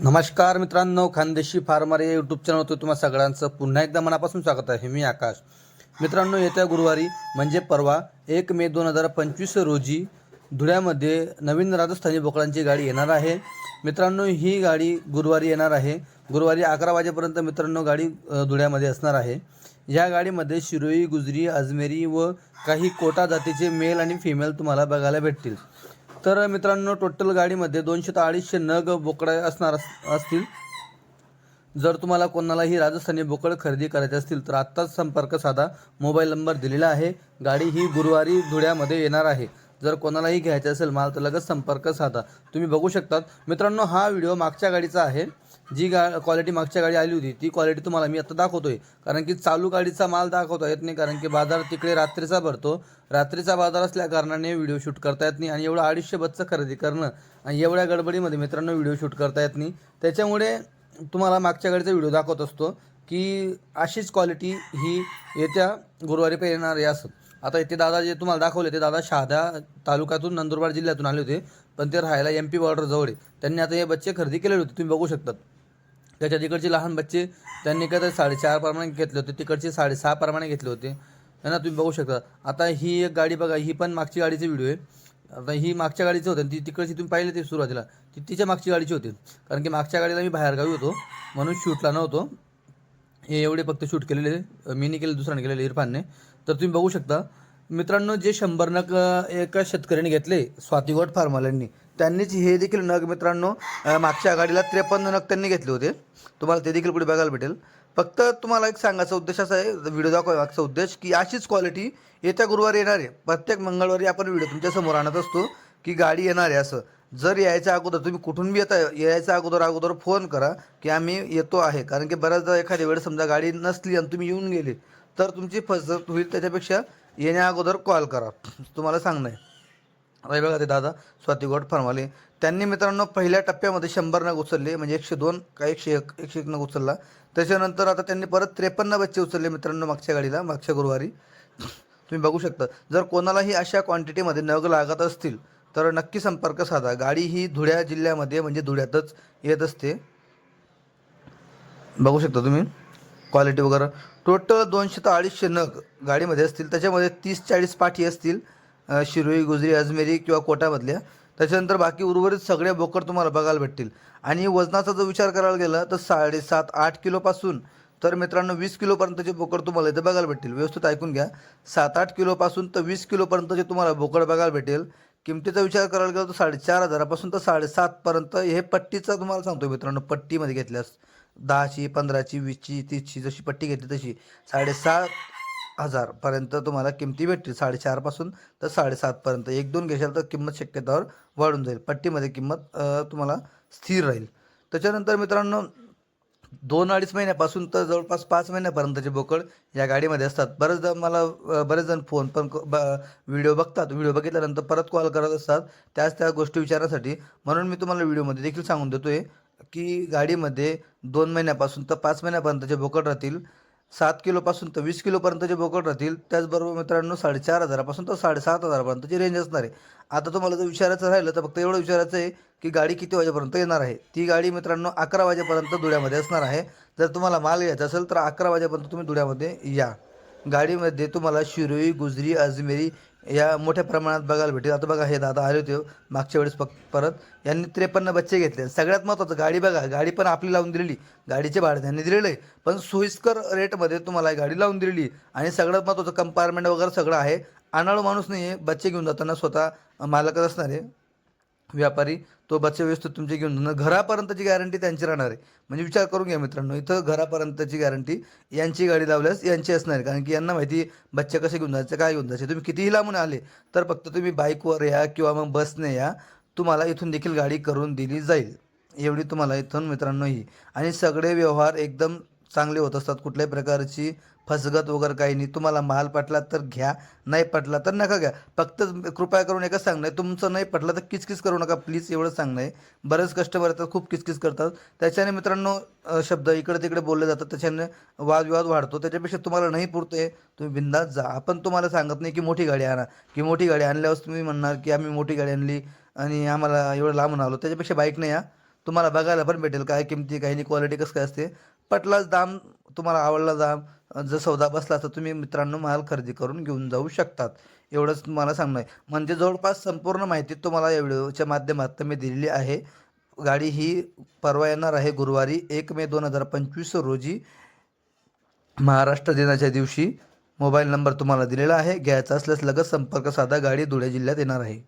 नमस्कार मित्रांनो खानदेशी फार्मर या यूट्यूब चॅनलवर तुम्हा सगळ्यांचं पुन्हा एकदा मनापासून स्वागत आहे. मी आकाश. मित्रांनो येत्या गुरुवारी म्हणजे परवा एक मे दोन हजार पंचवीस रोजी धुळ्यामध्ये नवीन राजस्थानी बोकडांची गाडी येणार आहे. मित्रांनो ही गाडी गुरुवारी येणार आहे. गुरुवारी अकरा वाजेपर्यंत मित्रांनो गाडी धुळ्यामध्ये असणार आहे. या गाडीमध्ये शिरोई गुजरी अजमेरी व काही कोटा जातीचे मेल आणि फिमेल तुम्हाला बघायला भेटतील. तर मित्रांनो टोटल गाडीमध्ये दोनशे ते अडीचशे नग बोकडा असणार अस- असतील. जर तुम्हाला कोणालाही राजस्थानी बोकड खरेदी करायचे असतील तर आत्ताच संपर्क साधा. मोबाईल नंबर दिलेला आहे. गाडी ही गुरुवारी धुळ्यामध्ये येणार आहे. जर कोणालाही घ्यायचं असेल माल तर लगेच संपर्क साधा. तुम्ही बघू शकतात. मित्रांनो हा व्हिडिओ मागच्या गाडीचा आहे. जी गा क्वालिटी मागच्या गाडी आली होती ती क्वालिटी तुम्हाला मी आता दाखवतोय. कारण की चालू गाडीचा माल दाखवता येत नाही कारण की बाजार तिकडे रात्रीचा भरतो. रात्रीचा बाजार असल्या कारणाने व्हिडिओ शूट करता येत नाही आणि एवढं अडीचशे बसचं खरेदी करणं आणि एवढ्या गडबडीमध्ये मित्रांनो व्हिडिओ शूट करता येत नाही. त्याच्यामुळे तुम्हाला मागच्या गाडीचा व्हिडिओ दाखवत असतो की अशीच क्वालिटी ही येत्या गुरुवारी पण येणार असं. आता इथे दादा जे तुम्हाला दाखवले ते दादा शहादा तालुक्यातून नंदुरबार जिल्ह्यातून आले होते पण ते राहायला एम पी बॉर्डर जवळ आहे. त्यांनी आता हे बच्चे खरेदी केलेले होते तुम्ही बघू शकतात. त्याच्या तिकडचे लहान बच्चे त्यांनी काय तर साडेचार प्रमाणे घेतले होते तिकडचे साडेसहा प्रमाणे घेतले होते. त्यांना ना तुम्ही बघू शकता. आता ही एक गाडी बघा ही पण मागची गाडीचा व्हिडिओ आहे. आता ही मागच्या गाडीचं होतं ती तिकडची तुम्ही पाहिले ते सुरुवातीला. ती तिच्या मागची गाडीची होती. कारण की मागच्या गाडीला मी बाहेरगावी होतो म्हणून शूटला नव्हतो. हे एवढे फक्त शूट केलेले मी नाही केले दुसऱ्याने केलेले इरफानने. तर तुम्ही बघू शकता मित्रांनो जे शंभर नग एका शेतकऱ्याने घेतले स्वातीगोट फार्माल्यांनी त्यांनीच हे देखील नग मित्रांनो मागच्या आघाडीला त्रेपन्न नग त्यांनी घेतले होते. तुम्हाला ते देखील पुढे बघायला भेटेल. फक्त तुम्हाला एक सांगायचा उद्देश असा आहे व्हिडिओ दाखवा मागचा उद्देश की अशीच क्वालिटी येत्या गुरुवारी येणार आहे. प्रत्येक मंगळवारी आपण व्हिडिओ तुमच्यासमोर आणत असतो की गाडी येणार आहे असं. जर यायच्या अगोदर तुम्ही कुठून बी येता यायच्या अगोदर अगोदर फोन करा की आम्ही येतो आहे. कारण की बऱ्याचदा एखाद्या वेळेस समजा गाडी नसली आणि तुम्ही येऊन गेले तर तुमची फसत होईल त्याच्यापेक्षा येण्या अगोदर कॉल करा. तुम्हाला सांगणं आहे. आता बघा ते दादा स्वातीगोड फर्माले त्यांनी मित्रांनो पहिल्या टप्प्यामध्ये शंभर नग उचलले म्हणजे एकशे दोन का एकशे एक एकशे एक नग उचलला. त्याच्यानंतर आता त्यांनी परत त्रेपन्न बच्चे उचलले मित्रांनो मागच्या गाडीला मागच्या गुरुवारी. तुम्ही बघू शकता जर कोणालाही अशा क्वांटिटीमध्ये नग लागत असतील तर नक्की संपर्क साधा. गाडी ही धुळ्या जिल्ह्यामध्ये म्हणजे धुळ्यातच येत असते. बघू शकता तुम्ही. क्वालिटी वगैरे. टोटल दोनशे ते अडीचशे नग गाडीमध्ये असतील. त्याच्यामध्ये तीस चाळीस पाठी असतील शिरोई गुजरी अजमेरी किंवा कोटामधल्या त्याच्यानंतर बाकी उर्वरित सगळे बोकड तुम्हाला बघायला भेटतील. आणि वजनाचा जर विचार करायला गेला तर साडेसात आठ किलोपासून तर मित्रांनो वीस किलोपर्यंतचे बोकड तुम्हाला इथे बघायला भेटतील. व्यवस्थित ऐकून घ्या. सात आठ किलोपासून तर वीस किलोपर्यंतचे तुम्हाला बोकड बघायला भेटेल. किमतीचा विचार करायला गेला तर साडेचार हजारापासून तर साडेसातपर्यंत. हे पट्टीचा तुम्हाला सांगतो मित्रांनो पट्टीमध्ये घेतल्यास. दहाची पंधराची वीसची तीसची जशी पट्टी घेतली तशी. साडेसात हजारपर्यंत तुम्हाला किमती भेटतील. साडेचारपासून तर साडेसातपर्यंत एक दोन घेशाल तर किंमत शक्यतावर वाढून जाईल. पट्टीमध्ये किंमत तुम्हाला स्थिर राहील. त्याच्यानंतर मित्रांनो दोन अडीच महिन्यापासून तर जवळपास पाच महिन्यापर्यंतचे बोकड या गाडीमध्ये असतात. बरेचदा मला बरेच जण फोन पण क- ब- व्हिडिओ बघतात. व्हिडिओ बघितल्यानंतर परत कॉल करत असतात. त्याच त्या गोष्टी विचारण्यासाठी. म्हणून मी तुम्हाला व्हिडिओमध्ये देखील सांगून देतो आहे की गाडीमध्ये दोन महिन्यापासून तर पाच महिन्यापर्यंतचे बोकड राहतील सात किलोपासून तर वीस किलोपर्यंतचे बोकड राहतील त्याचबरोबर मित्रांनो साडेचार हजारापासून तर साडेसात हजारापर्यंतची रेंज असणार आहे. आता तुम्हाला जर विचारायचं राहिलं तर फक्त एवढं विचारायचं आहे की गाडी किती वाजेपर्यंत येणार आहे? ती गाडी मित्रांनो अकरा वाजेपर्यंत धुळ्यामध्ये असणार आहे. जर तुम्हाला माल घ्यायचा असेल तर अकरा वाजेपर्यंत तुम्ही धुळ्यामध्ये या. गाडीमध्ये तुम्हाला शिरोई गुजरी अजमेरी या मोठ्या प्रमाणात बघायला भेटेल आता बघा हे दादा आले होते हो, मागच्या वेळेस पक परत. यांनी त्रेपन्न बच्चे घेतले. सगळ्यात महत्त्वाचं गाडी बघा. गाडी पण आपली लावून दिलेली. गाडीचे भाडं त्यांनी दिलेलं. आहे पण सोयीस्कर रेटमध्ये तुम्हाला गाडी लावून दिलेली. आणि सगळ्यात महत्त्वाचं कंपार्टमेंट वगैरे सगळं आहे. अनाळू माणूस नाही आहे बच्चे घेऊन जाताना स्वतः मालकच असणार. आहे व्यापारी. तो बच्चा व्यवस्थित तुमचे घेऊन जाणार. घरापर्यंतची गॅरंटी त्यांची राहणार आहे. म्हणजे विचार करून घ्या मित्रांनो इथं घरापर्यंतची गॅरंटी यांची गाडी लावल्यास यांची असणार. आहे कारण की यांना माहिती बच्चे कसे घेऊन जायचे काय घेऊन जायचे. तुम्ही कितीही लांबून आले तर फक्त तुम्ही बाईकवर या किंवा मग बसने या तुम्हाला इथून देखील गाडी करून दिली जाईल. एवढी तुम्हाला इथून मित्रांनो ही. आणि सगळे व्यवहार एकदम चांगले होत असतात. कुठल्याही प्रकारची फसगत वगैरे काही नाही. तुम्हाला माल पटला तर घ्या नाही पटला तर नका घ्या. फक्त कृपया करून एकच सांगणं आहे तुमचं नाही पटलं तर किचकिच करू नका. प्लीज एवढं सांगणं आहे. बरेच कस्टमर येतात खूप किचकिच करतात. त्याच्याने मित्रांनो शब्द इकडे तिकडे बोलले जातात. त्याच्याने वादविवाद वाढतो. त्याच्यापेक्षा तुम्हाला नाही पुरते तुम्ही बिंदास जा. आपण तुम्हाला सांगत नाही की मोठी गाडी आणा की मोठी गाडी आणल्यावर तुम्ही म्हणणार की आम्ही मोठी गाडी आणली आणि आम्हाला एवढं लांबून आलो. त्याच्यापेक्षा बाईक नाही या तुम्हाला बघायला पण भेटेल काय किमती काही क्वालिटी कसं काय असते. पटलाच दाम तुम्हाला आवडला दाम. जर सौदा बसला तर तुम्ही मित्रांनो माल खरेदी करून घेऊन जाऊ शकतात. एवढंच तुम्हाला सांगणं आहे. म्हणजे जवळपास संपूर्ण माहिती तुम्हाला या व्हिडिओच्या माध्यमात मी दिलेली आहे. गाडी ही परवा येणार आहे गुरुवारी एक मे दोन हजार पंचवीस रोजी. महाराष्ट्र दिनाच्या दिवशी मोबाईल नंबर तुम्हाला दिलेला आहे. घ्यायचा असल्यास लगेच संपर्क साधा. गाडी धुळे जिल्ह्यात येणार आहे.